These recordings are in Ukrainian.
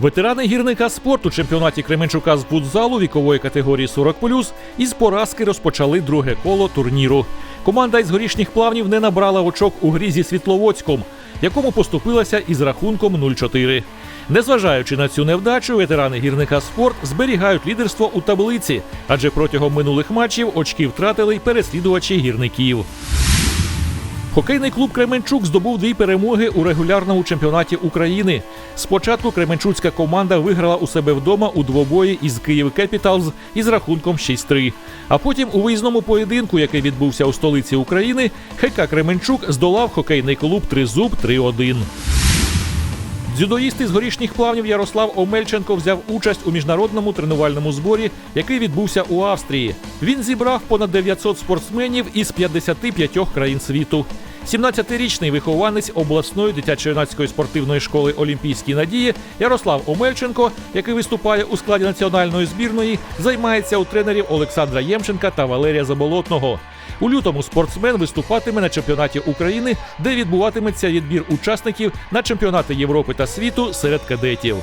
Ветерани гірника спорту чемпіонаті Кременчука з футзалу вікової категорії 40+, із поразки розпочали друге коло турніру. Команда із горішніх плавнів не набрала очок у грі зі Світловодськом, якому поступилася із рахунком 0-4. Незважаючи на цю невдачу, ветерани гірника спорт зберігають лідерство у таблиці, адже протягом минулих матчів очки втратили й переслідувачі гірників. Хокейний клуб Кременчук здобув дві перемоги у регулярному чемпіонаті України. Спочатку Кременчуцька команда виграла у себе вдома у двобої із Київ Кепіталз із рахунком 6-3. А потім у виїзному поєдинку, який відбувся у столиці України, ХК Кременчук здолав хокейний клуб Тризуб 3-1. Дзюдоїст із горішніх плавнів Ярослав Омельченко взяв участь у міжнародному тренувальному зборі, який відбувся у Австрії. Він зібрав понад 900 спортсменів із 55 країн світу. 17-річний вихованець обласної дитячо-юнацької спортивної школи Олімпійські надії Ярослав Омельченко, який виступає у складі національної збірної, займається у тренерів Олександра Ємченка та Валерія Заболотного. У лютому спортсмен виступатиме на чемпіонаті України, де відбуватиметься відбір учасників на чемпіонати Європи та світу серед кадетів.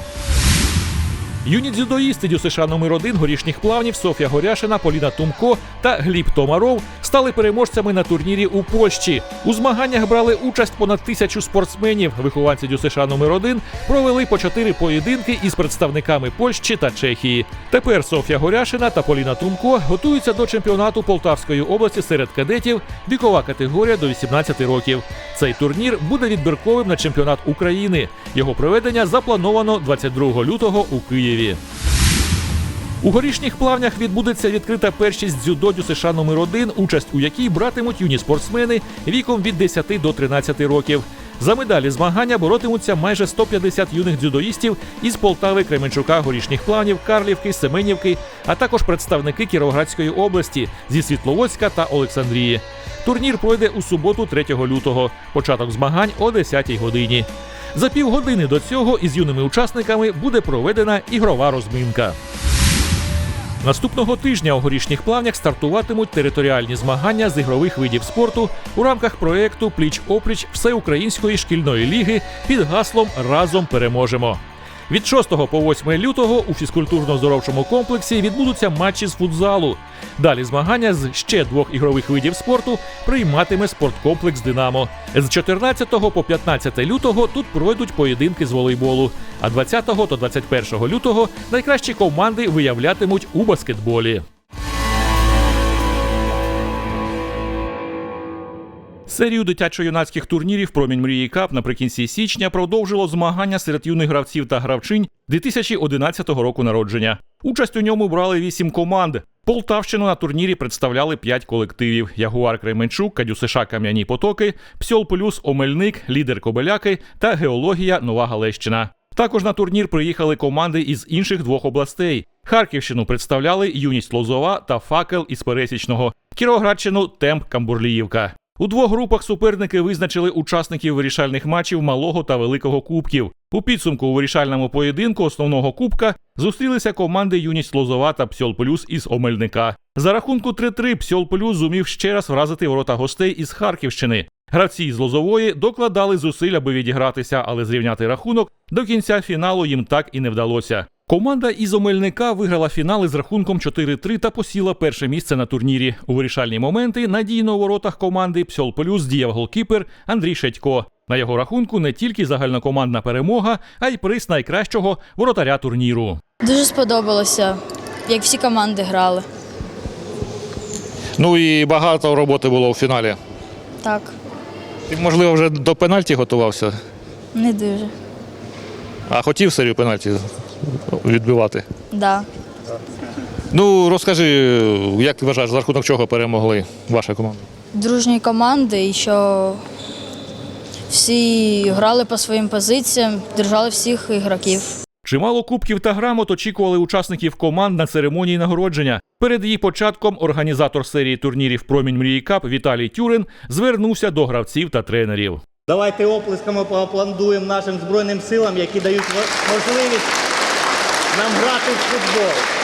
Юні дзюдоїсти ДЮСШ номер 1 горішніх плавнів Софія Горяшина, Поліна Тумко та Гліб Томаров стали переможцями на турнірі у Польщі. У змаганнях брали участь понад тисячу спортсменів. Вихованці ДЮСШ номер 1 провели по чотири поєдинки із представниками Польщі та Чехії. Тепер Софія Горяшина та Поліна Тумко готуються до чемпіонату Полтавської області серед кадетів, вікова категорія до 18 років. Цей турнір буде відбірковим на чемпіонат України. Його проведення заплановано 22 лютого у Києві. У горішніх плавнях відбудеться відкрита першість дзюдо США номер 1 участь у якій братимуть юні спортсмени віком від 10 до 13 років. За медалі змагання боротимуться майже 150 юних дзюдоїстів із Полтави, Кременчука, горішніх плавнів, Карлівки, Семенівки, а також представники Кіровоградської області зі Світловодська та Олександрії. Турнір пройде у суботу, 3 лютого. Початок змагань о 10 годині. За півгодини до цього із юними учасниками буде проведена ігрова розминка. Наступного тижня у горішніх плавнях стартуватимуть територіальні змагання з ігрових видів спорту у рамках проєкту Пліч опліч Всеукраїнської шкільної ліги під гаслом Разом переможемо. Від 6 по 8 лютого у фізкультурно-здоровчому комплексі відбудуться матчі з футзалу. Далі змагання з ще двох ігрових видів спорту прийматиме спорткомплекс Динамо. З 14 по 15 лютого тут пройдуть поєдинки з волейболу. А 20 та 21 лютого найкращі команди виявлятимуть у баскетболі. Серію дитячо-юнацьких турнірів Промінь мрії Кап наприкінці січня продовжило змагання серед юних гравців та гравчинь 2011 року народження. Участь у ньому брали вісім команд. Полтавщину на турнірі представляли п'ять колективів: Ягуар Кременчук, Кадюсиша Кам'яні Потоки, Псьол Плюс Омельник, Лідер Кобеляки та Геологія Нова Галещина. Також на турнір приїхали команди із інших двох областей. Харківщину представляли Юність Лозова та Факел із Пересічного, Кіровоградщину Темп Камбурліївка. У двох групах суперники визначили учасників вирішальних матчів малого та великого кубків. У підсумку у вирішальному поєдинку основного кубка зустрілися команди Юність Лозова та Псьол Плюс із Омельника. За рахунку 3-3 Псьол Плюс зумів ще раз вразити ворота гостей із Харківщини. Гравці з Лозової докладали зусиль, аби відігратися, але зрівняти рахунок до кінця фіналу їм так і не вдалося. Команда із Омельника виграла фінал із рахунком 4-3 та посіла перше місце на турнірі. У вирішальні моменти надійно у воротах команди Псьол Плюс діяв голкіпер Андрій Шедько. На його рахунку не тільки загальнокомандна перемога, а й приз найкращого воротаря турніру. Дуже сподобалося, як всі команди грали. Ну і багато роботи було у фіналі. Так, Ти, можливо, вже до пенальті готувався, не дуже. а хотів серію пенальті відбивати. Да. Ну, розкажи, як ти вважаєш, за рахунок чого перемогли ваша команда? Дружні команди, і що всі грали по своїм позиціям, держали всіх ігроків. Чимало кубків та грамот очікували учасників команд на церемонії нагородження. Перед її початком організатор серії турнірів Промінь мрії Кап Віталій Тюрин звернувся до гравців та тренерів. Давайте оплесками поаплодуємо нашим Збройним силам, які дають можливість нам грати в футбол.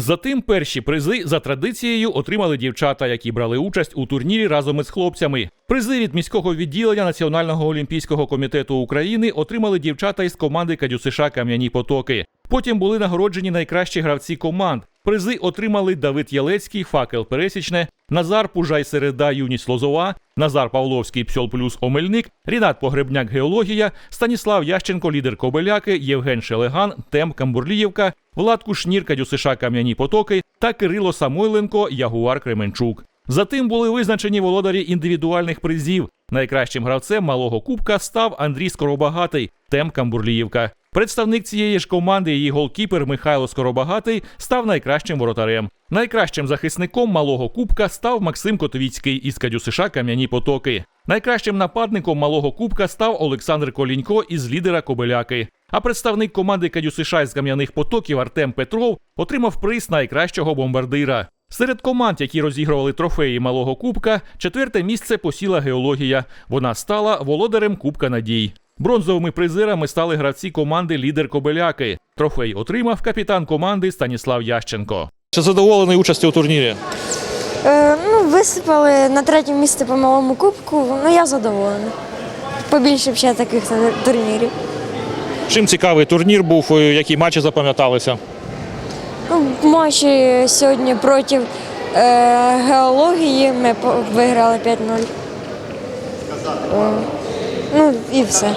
Затим перші призи за традицією отримали дівчата, які брали участь у турнірі разом із хлопцями. Призи від міського відділення Національного олімпійського комітету України отримали дівчата із команди Кадюсиша Кам'яні Потоки. Потім були нагороджені найкращі гравці команд. Призи отримали Давид Ялецький, Факел Пересічне, Назар Пужай Середа, Юність Лозова, Назар Павловський, Псьол Плюс Омельник, Рінат Погребняк Геологія, Станіслав Ященко, лідер Кобеляки, Євген Шелеган, Тем Камбурліївка, Влад Кушнір, Кадюсиша Кам'яні Потоки та Кирило Самойленко, Ягуар Кременчук. Затим були визначені володарі індивідуальних призів. Найкращим гравцем малого кубка став Андрій Скоробагатий, Тем Камбурліївка. Представник цієї ж команди, її голкіпер Михайло Скоробагатий, став найкращим воротарем. Найкращим захисником малого кубка став Максим Котовіцький із КДЮСШ Кам'яні Потоки. Найкращим нападником малого кубка став Олександр Колінько із лідера Кобеляки. А представник команди КДЮСШ із Кам'яних Потоків Артем Петров отримав приз найкращого бомбардира. Серед команд, які розігрували трофеї малого кубка, четверте місце посіла геологія. Вона стала володарем Кубка Надій. Бронзовими призерами стали гравці команди Лідер Кобеляки. Трофей отримав капітан команди Станіслав Ященко. Чи задоволений участю у турнірі? Е, ну, висипали на третє місце по малому кубку. Ну, я задоволений. Побільше ще таких турнірів. Чим цікавий турнір був, е, які матчі запам'яталися? Ну, в матчі сьогодні проти е, геології ми виграли 5-0. Ну і все.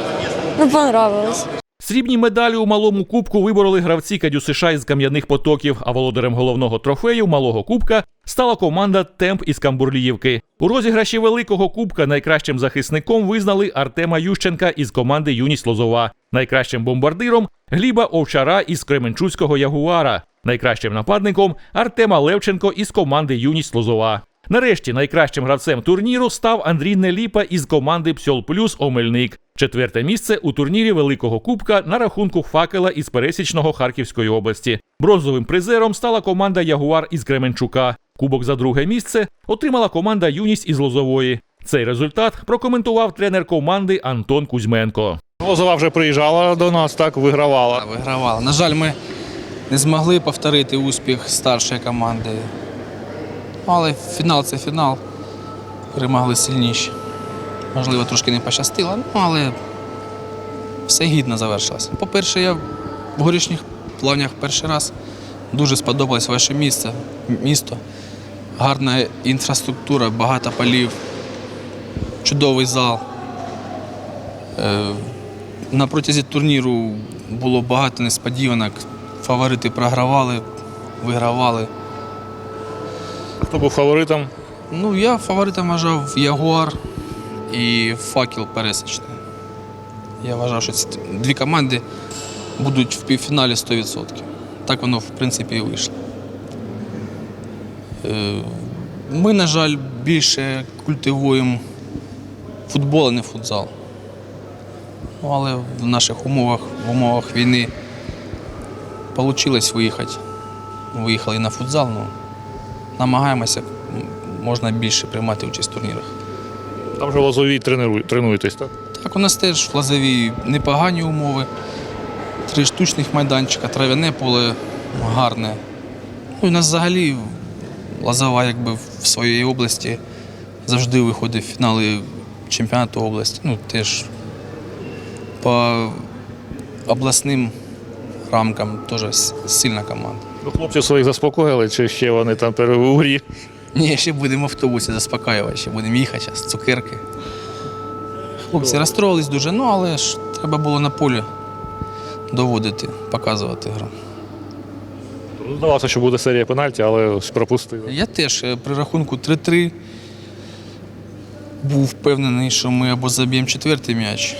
Ну, понравилось. Срібні медалі у малому кубку вибороли гравці Кадюсиша із кам'яних потоків, а володарем головного трофею малого кубка стала команда Темп із Камбурліївки. У розіграші великого кубка найкращим захисником визнали Артема Ющенка із команди Юність Лозова, найкращим бомбардиром Гліба Овчара із Кременчуцького Ягуара, найкращим нападником Артема Левченко із команди Юність Лозова. Нарешті найкращим гравцем турніру став Андрій Неліпа із команди Псьол Плюс Омельник. Четверте місце у турнірі Великого Кубка на рахунку факела із пересічного Харківської області. Бронзовим призером стала команда Ягуар із Кременчука. Кубок за друге місце отримала команда Юність із Лозової. Цей результат прокоментував тренер команди Антон Кузьменко. Лозова вже приїжджала до нас, так вигравала. Вигравали. На жаль, ми не змогли повторити успіх старшої команди. Але фінал це фінал. Перемогли сильніші. Можливо, трошки не пощастило, але все гідно завершилося. По-перше, я в горішніх плавнях перший раз. Дуже сподобалось ваше місце, місто. Гарна інфраструктура, багато полів, чудовий зал. Е, на протязі турніру було багато несподіванок. Фаворити програвали, вигравали. Хто був фаворитом? Ну, я фаворитом вважав Ягуар і Факел Пересічний. Я вважав, що ці дві команди будуть в півфіналі 100%. Так воно, в принципі, і вийшло. Е, Ми, на жаль, більше культивуємо футбол, а не футзал. Ну, але в наших умовах, в умовах війни вийшло виїхати. Виїхали на футзал, ну, намагаємося можна більше приймати участь в турнірах. Там же в Лозовій тренуєтесь, так? Так, у нас теж в Лазові непогані умови. Три штучних майданчика, трав'яне поле гарне. Ну, і у нас взагалі Лазова якби в своїй області завжди виходить в фінали чемпіонату області. Ну, теж по обласним рамкам теж сильна команда. Ну, хлопців своїх заспокоїли, чи ще вони там пере- Ні, ще будемо в автобусі заспокаювати, ще будемо їхати зараз, цукерки. Хлопці розстроїлись дуже, ну але ж треба було на полі доводити, показувати гру. Ну, Здавалося, що буде серія пенальті, але ж пропустили. Я теж е, при рахунку 3-3 був впевнений, що ми або заб'ємо четвертий м'яч,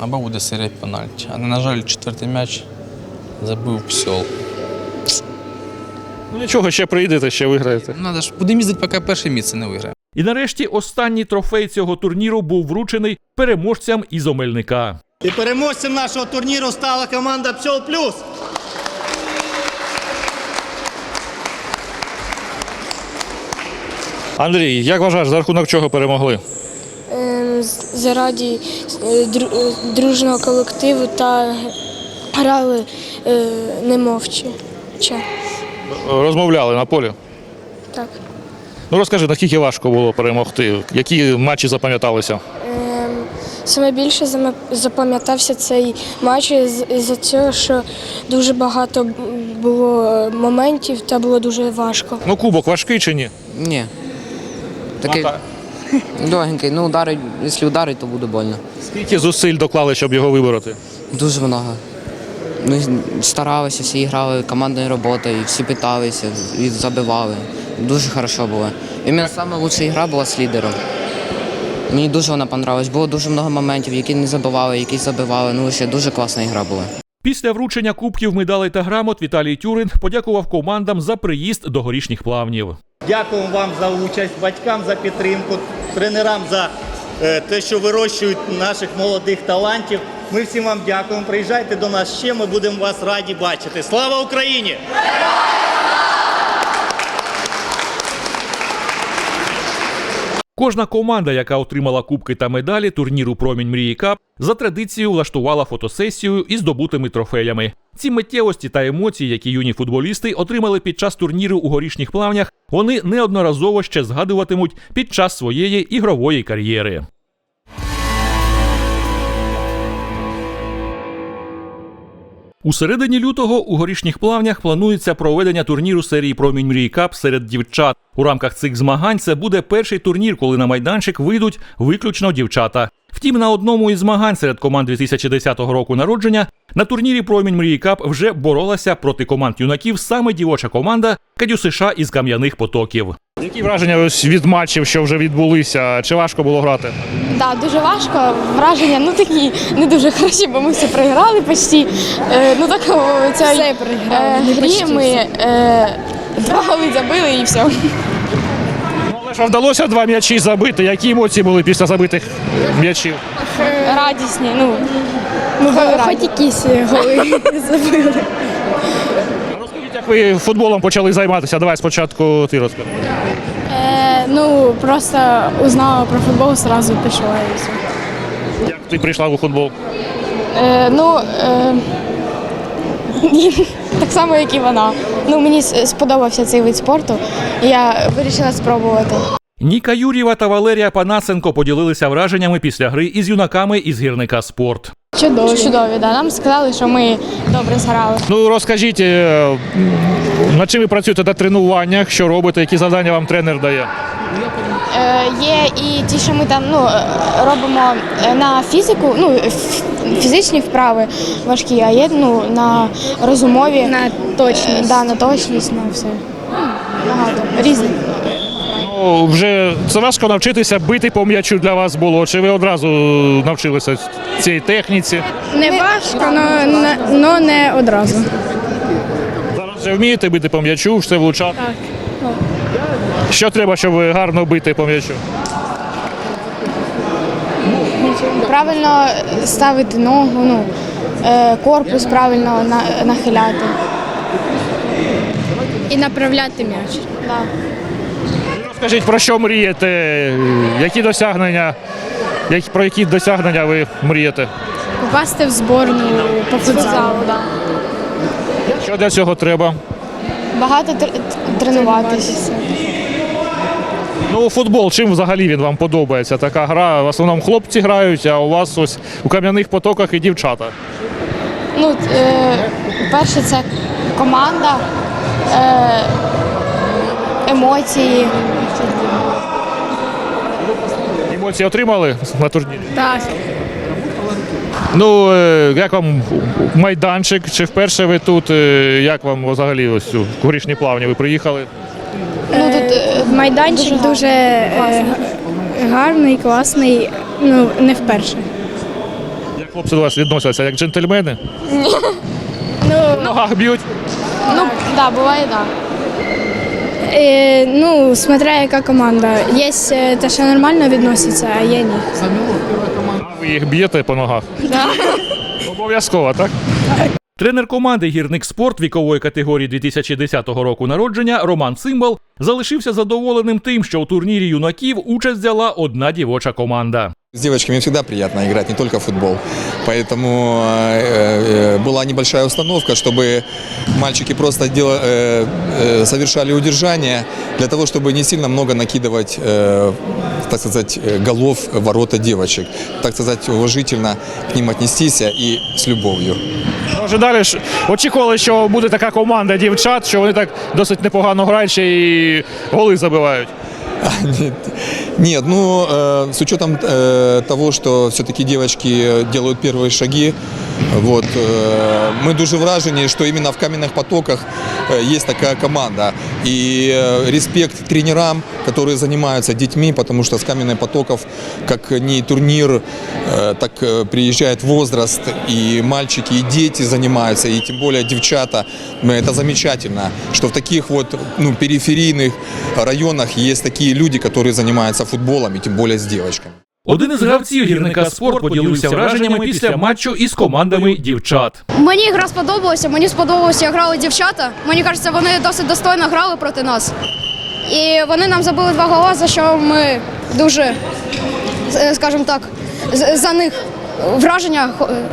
або буде серія пенальті. А на жаль, четвертий м'яч забив псьол. Ну нічого, ще приїдете, ще виграєте. Надо ж, будемо їздити, поки перше місце не виграємо. І нарешті останній трофей цього турніру був вручений переможцям із Омельника. І переможцем нашого турніру стала команда Псьол Плюс. Андрій, як вважаєш, за рахунок чого перемогли? Ем, заради е, е, дружного колективу та грали е, немовче. Розмовляли на полі. Так. Ну розкажи, наскільки важко було перемогти? Які матчі запам'яталися? Саме більше запам'ятався цей матч із- із-за цього, що дуже багато було е, моментів та було дуже важко. Ну, кубок важкий чи ні? Ні. Такий легенький. Ну, ударить, якщо ударить, то буде больно. Скільки зусиль доклали, щоб його вибороти? Дуже много. Ми старалися, всі грали командною роботою, всі питалися і забивали. Дуже хорошо було. І мене саме лучша гра була з лідером. Мені дуже вона понравилась. Було дуже багато моментів, які не забивали, які забивали. Ну, ще дуже класна гра була. Після вручення кубків, медалей та грамот Віталій Тюрин подякував командам за приїзд до горішніх плавнів. Дякуємо вам за участь, батькам за підтримку, тренерам за е, те, що вирощують наших молодих талантів. Ми всім вам дякуємо. Приїжджайте до нас ще. Ми будемо вас раді бачити. Слава Україні! Кожна команда, яка отримала кубки та медалі турніру Промінь Мрії Кап, за традицією влаштувала фотосесію із здобутими трофеями. Ці миттєвості та емоції, які юні футболісти отримали під час турніру у горішніх плавнях, вони неодноразово ще згадуватимуть під час своєї ігрової кар'єри. У середині лютого у горішніх плавнях планується проведення турніру серії Промінь мрій Кап серед дівчат. У рамках цих змагань це буде перший турнір, коли на майданчик вийдуть виключно дівчата. Втім, на одному із змагань серед команд 2010 року народження на турнірі Промінь Мрії Кап вже боролася проти команд юнаків саме дівоча команда Кадю США із кам'яних потоків. Які враження ось від матчів, що вже відбулися? Чи важко було грати? Так, дуже важко. Враження ну такі не дуже хороші, бо ми все програли почти. Е, ну так ця все програли. Е, грі ми е, два голи забили і все. Ну, але ж вам вдалося два м'ячі забити. Які емоції були після забитих м'ячів? Радісні. Ну, ну хоч якісь голи забили. Як ви футболом почали займатися? Давай спочатку ти розкажи. Е, ну просто узнала про футбол, одразу пішла і все. Як ти прийшла у футбол? Е, ну, е, так само, як і вона. Ну, мені сподобався цей вид спорту, і я вирішила спробувати. Ніка Юрєва та Валерія Панасенко поділилися враженнями після гри із юнаками із гірника спорт. Чудові. Чудові, да. Нам сказали, що ми добре зграли. Ну розкажіть, е, над чим ви працюєте на тренуваннях, що робите, які завдання вам тренер дає? Е, є і ті, що ми там ну, е, робимо е, на фізику, ну, фізичні вправи важкі, а є ну, на розумові. На точність. да, на точність, на все. Ну, Багато. Різних. Ну, вже це важко навчитися бити по м'ячу для вас було. Чи ви одразу навчилися цій техніці? Не важко, але не одразу. Зараз вже вмієте бити по м'ячу, все влучати? Так. Що треба, щоб гарно бити по м'ячу? Правильно ставити ногу, ну, е, корпус правильно нахиляти. І направляти м'яч. Да. Розкажіть, про що мрієте? Які досягнення, які, про які досягнення ви мрієте? Попасти в зборну по футзалу. Да. Що для цього треба? Багато тр- тренуватися. Ну, футбол, чим взагалі він вам подобається? Така гра. В основному хлопці грають, а у вас ось у кам'яних потоках і дівчата. Ну, е, перше, це команда, е, емоції. Емоції отримали на турнірі? Так. Ну, е, як вам майданчик? Чи вперше ви тут? Е, Як вам взагалі ось у горішні плавні ви приїхали? Ну, тут, е, Майданчик дуже, е, гарний, класний, ну не вперше. Як хлопці до вас відносяться? Як джентльмени? Ну, В ногах б'ють? ну, да, буває, так. Е, ну, смотря яка команда. Є те, що нормально відносяться, а є ні. А ви їх б'єте по ногах? Обов'язково, так? Тренер команди Гірник Спорт вікової категорії 2010 року народження Роман Цимбал залишився задоволеним тим, що у турнірі юнаків участь взяла одна дівоча команда. С девочками всегда приятно играть, не только в футбол. Поэтому э, э, была небольшая установка, чтобы мальчики просто дела- э, э, совершали удержание для того, чтобы не сильно много накидывать, э, так сказать, э, голов в ворота девочек. Так сказать, уважительно к ним отнестись и с любовью. Може далі ж очікували, що буде така команда дівчат, що вони так досить непогано грають ще і голи забивають. Нет, нет ну, э, с учетом э, того, что все-таки девочки делают первые шаги, вот, э, мы дуже вражені, что именно в каменных потоках есть такая команда. И респект тренерам, которые занимаются детьми, потому что с каменных потоков, как не турнир, так приезжает возраст, и мальчики, и дети занимаются, и тем более девчата. Ну, Это замечательно, что в таких вот ну, периферийных районах есть такие люди, которые занимаются футболом, и тем более с девочками. Один із гравців гірника спорт поділився враженнями після матчу із командами дівчат. Мені гра сподобалася, мені сподобалося, як грали дівчата. Мені кажеться, вони досить достойно грали проти нас. І вони нам забили два гола, за що ми дуже, е, скажімо так, з- за них враження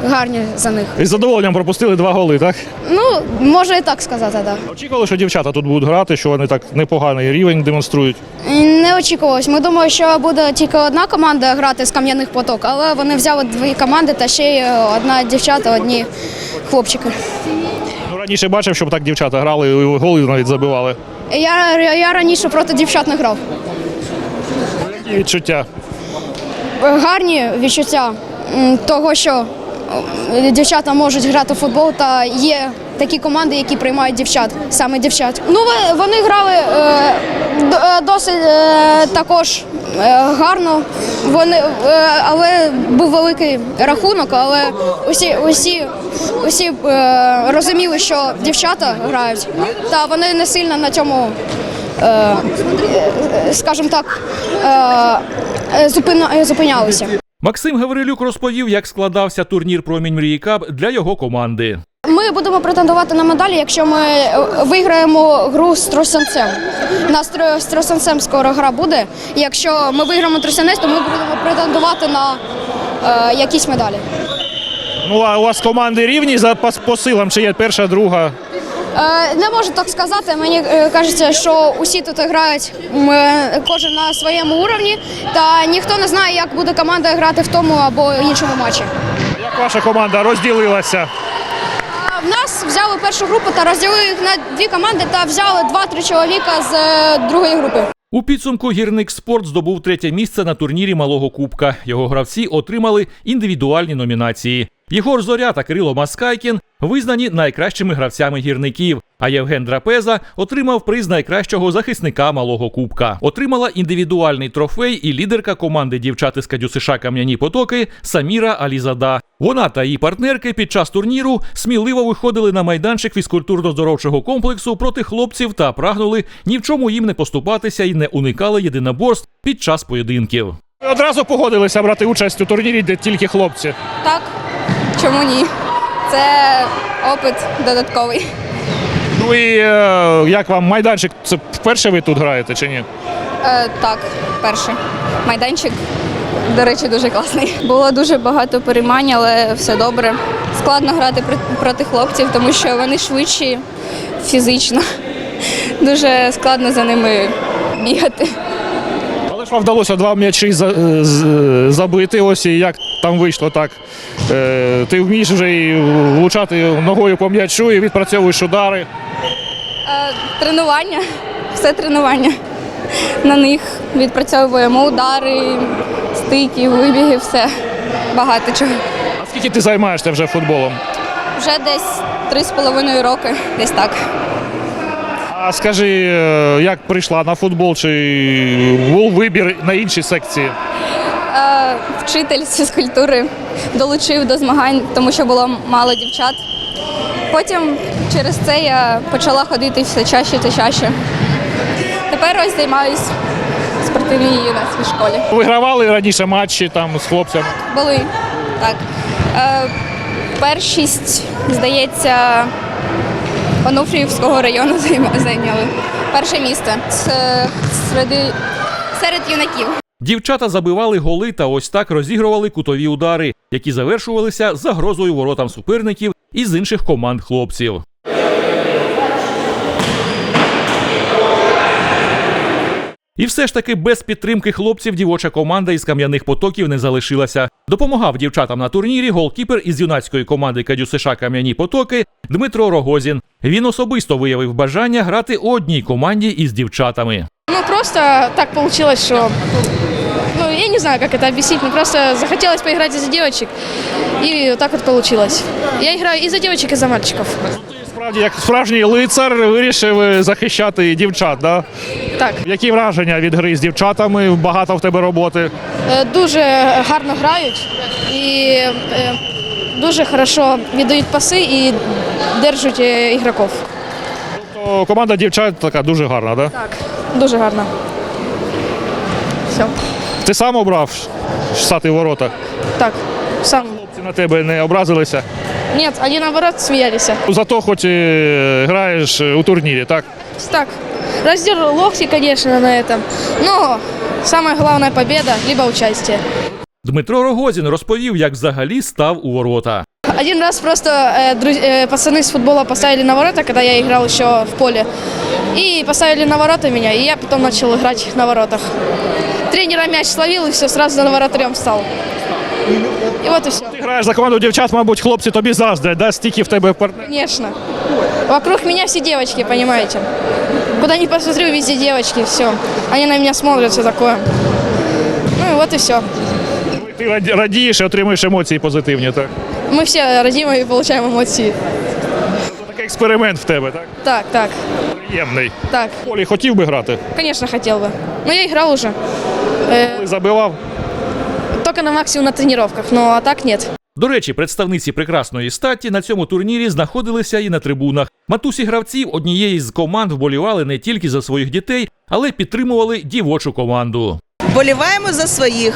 гарні за них. І з задоволенням пропустили два голи, так? Ну, можна і так сказати, так. Очікували, що дівчата тут будуть грати, що вони так непоганий рівень демонструють. Не очікувалось. Ми думали, що буде тільки одна команда грати з кам'яних поток, але вони взяли дві команди та ще й е, одна дівчата, одні хлопчики. Ну, раніше бачив, щоб так дівчата грали і голи навіть забивали. Я, я раніше проти дівчат не грав. Які відчуття? гарні відчуття того, що дівчата можуть грати в футбол, та є такі команди, які приймають дівчат, саме дівчат. Ну вони грали е, е, досить е, також гарно. Вони, але був великий рахунок, але усі, усі, усі розуміли, що дівчата грають, та вони не сильно на цьому скажімо так, зупинялися. Максим Гаврилюк розповів, як складався турнір Промінь Мрії Кап для його команди. Ми будемо претендувати на медалі, якщо ми е, виграємо гру з Тросянцем. У нас з Тросянцем скоро гра буде. Якщо ми виграємо Тросянець, то ми будемо претендувати на е, якісь медалі. Ну, а у вас команди рівні за по, по силам, чи є перша, друга? Е, не можу так сказати. Мені е, кажеться, що усі тут грають е, кожен на своєму уровні, та ніхто не знає, як буде команда грати в тому або іншому матчі. Як ваша команда розділилася? В нас взяли першу групу та розділили їх на дві команди та взяли два-три чоловіка з другої групи. У підсумку гірник спорт здобув третє місце на турнірі Малого Кубка. Його гравці отримали індивідуальні номінації. Єгор Зоря та Кирило Маскайкін визнані найкращими гравцями гірників. А Євген Драпеза отримав приз найкращого захисника малого кубка. Отримала індивідуальний трофей і лідерка команди дівчат із Кадюсиша Кам'яні Потоки Саміра Алізада. Вона та її партнерки під час турніру сміливо виходили на майданчик фізкультурно-здоровчого комплексу проти хлопців та прагнули ні в чому їм не поступатися і не уникали єдиноборств під час поєдинків. Одразу погодилися брати участь у турнірі, де тільки хлопці. Так, чому ні? Це опит додатковий. Ну і е, як вам майданчик? Це вперше ви тут граєте чи ні? Е, так, перший майданчик, до речі, дуже класний. Було дуже багато переймань, але все добре. Складно грати проти хлопців, тому що вони швидші фізично. Дуже складно за ними бігати. Але ж вам вдалося два м'ячі за, е, з- е, забити. Ось і як там вийшло так. Е, ти вмієш вже і влучати ногою по м'ячу і відпрацьовуєш удари. Е, тренування, все тренування. На них відпрацьовуємо удари, стики, вибіги, все. Багато чого. А скільки ти займаєшся вже футболом? Вже десь три з половиною роки, десь так. А скажи, е, як прийшла на футбол, чи був вибір на інші секції? Е, вчитель з фізкультури долучив до змагань, тому що було мало дівчат. Потім через це я почала ходити все чаще та чаще. Тепер ось займаюсь в спортивній юнацькій школі. Вигравали раніше матчі там з хлопцями. Були так. Е, першість, здається, Онуфріївського району зайняли. Перше місце серед юнаків. Дівчата забивали голи та ось так розігрували кутові удари, які завершувалися загрозою воротам суперників із інших команд хлопців. І все ж таки без підтримки хлопців дівоча команда із кам'яних потоків не залишилася. Допомагав дівчатам на турнірі голкіпер із юнацької команди Кадю США Кам'яні Потоки Дмитро Рогозін. Він особисто виявив бажання грати у одній команді із дівчатами. Ну, просто так получилось, что... Ну, я не знаю, как это объяснить, но просто захотелось поиграть из-за девочек, и вот так вот получилось. Я играю и за девочек, и за мальчиков. Справді, як справжній лицар, вирішив е, захищати дівчат. Да? Так, Які враження від гри з дівчатами? Багато в тебе роботи. е, дуже гарно грають і е, дуже хорошо віддають паси і держать ігроків. То команда дівчат така дуже гарна, да? Так, дуже гарно. Все. Ти сам обрав стати в ворота? Так, сам. Хлопці на тебе не образилися? Ні, вони наоборот сміялися. Зато хоч і граєш у турнірі, так? Так, Роздір локти, звісно, на этом. Ну, самая главная победа, либо участие. Дмитро Рогозін розповів, як взагалі став у ворота. Один раз просто э, друз- э, пацаны с футбола поставили на ворота, когда я играл еще в поле. И поставили на ворота меня, и я потом начал играть на воротах. Тренера мяч словил, и все, сразу на воротарем стал. И вот и все. Ти граєш за команду дівчат, мабуть, хлопці тобі заздрять, да? стільки в тебе партнерів. Конечно. Вокруг меня все девочки, понимаете. Куда ни посмотрю, везде девочки, все. Они на меня смотрят, все такое. Ну и вот и все. Ти раді- радієш і отримуєш емоції позитивні, так? Мы все родим и получаем эмоции. Це такий експеримент в тебе, так? Так, так, Приємний. так. В полі хотів би грати, Конечно, хотел бы. Но я играл уже. Э, коли забивав. только на максимум на тренировках, но а так нет. До речі, представниці прекрасної статі на цьому турнірі знаходилися і на трибунах. Матусі гравців однієї з команд вболівали не тільки за своїх дітей, але й підтримували дівочу команду. Вболіваємо за своїх.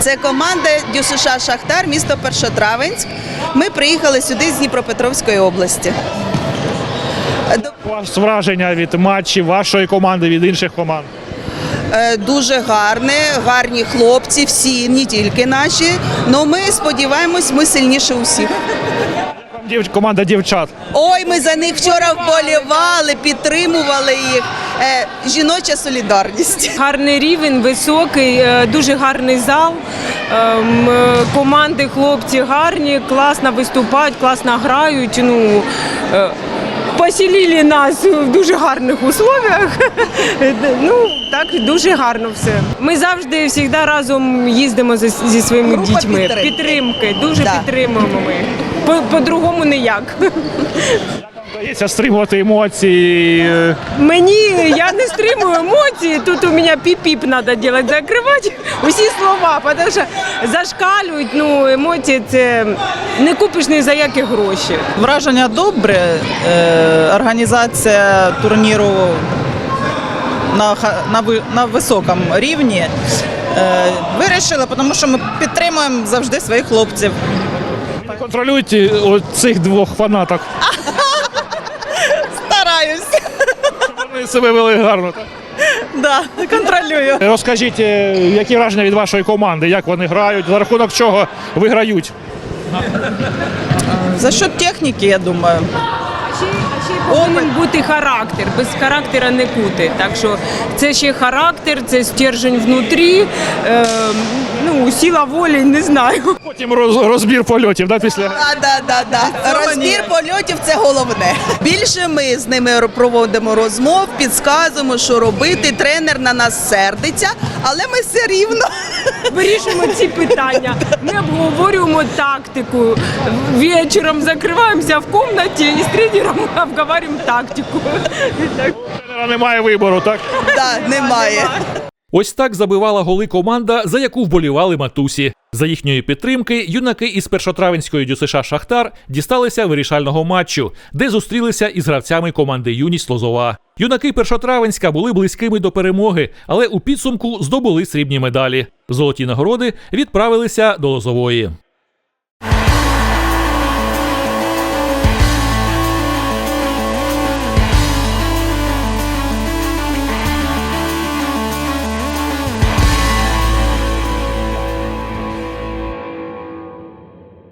Це команда ДЮСШ Шахтар, місто Першотравенськ. Ми приїхали сюди з Дніпропетровської області. Вас враження від матчів вашої команди, від інших команд. е, Дуже гарне, гарні хлопці, всі, не тільки наші. але ми сподіваємось, ми сильніше усіх. Дів- команда дівчат. Ой, ми за них вчора вболівали, підтримували їх. Е, Жіноча солідарність. Гарний рівень, високий, е, дуже гарний зал. Ем, е, Команди, хлопці гарні, класно виступають, класно грають. Ну, е, поселили нас в дуже гарних условиях. Ну, так, дуже гарно все. Ми завжди завжди разом їздимо зі, зі своїми Група дітьми. підтримки. Підтримки, дуже Да. підтримуємо ми. По- По-другому ніяк. Вдається стримувати емоції. е, Мені я не стримую емоції. Тут у мене піп-піп треба робити, закривати усі слова, тому що зашкалюють. Ну емоції це не купиш ні за які гроші. Враження добре. Е, Організація турніру на, на, на високому рівні. Е, Вирішили, тому що ми підтримуємо завжди своїх хлопців. Контролюють е, цих двох фанаток. Стараюсь, Вони себе вели гарно. Так? да, контролюю. Розкажіть, е, які враження від вашої команди, як вони грають, за рахунок чого виграють. За що техніки, я думаю. Повинен бути характер. Без характера не кути. Так що це ще характер, це стержень внутрі. Е, ну, сила волі, не знаю. Потім роз- розбір польотів, да, після. Да, да, да, да. Розбір польотів це головне. Більше ми з ними проводимо розмов, підказуємо, що робити. Тренер на нас сердиться, але ми все рівно. Вирішуємо ці питання. Ми обговорюємо тактику. Вечором закриваємося в кімнаті і з тренером обговорюємо тактику. Так. Тренера Немає вибору, так? Да, немає. Ось так забивала голи команда, за яку вболівали матусі. За їхньої підтримки юнаки із першотравенської ДЮСШ Шахтар дісталися вирішального матчу, де зустрілися із гравцями команди Юність Лозова. Юнаки першотравенська були близькими до перемоги, але у підсумку здобули срібні медалі. Золоті нагороди відправилися до Лозової.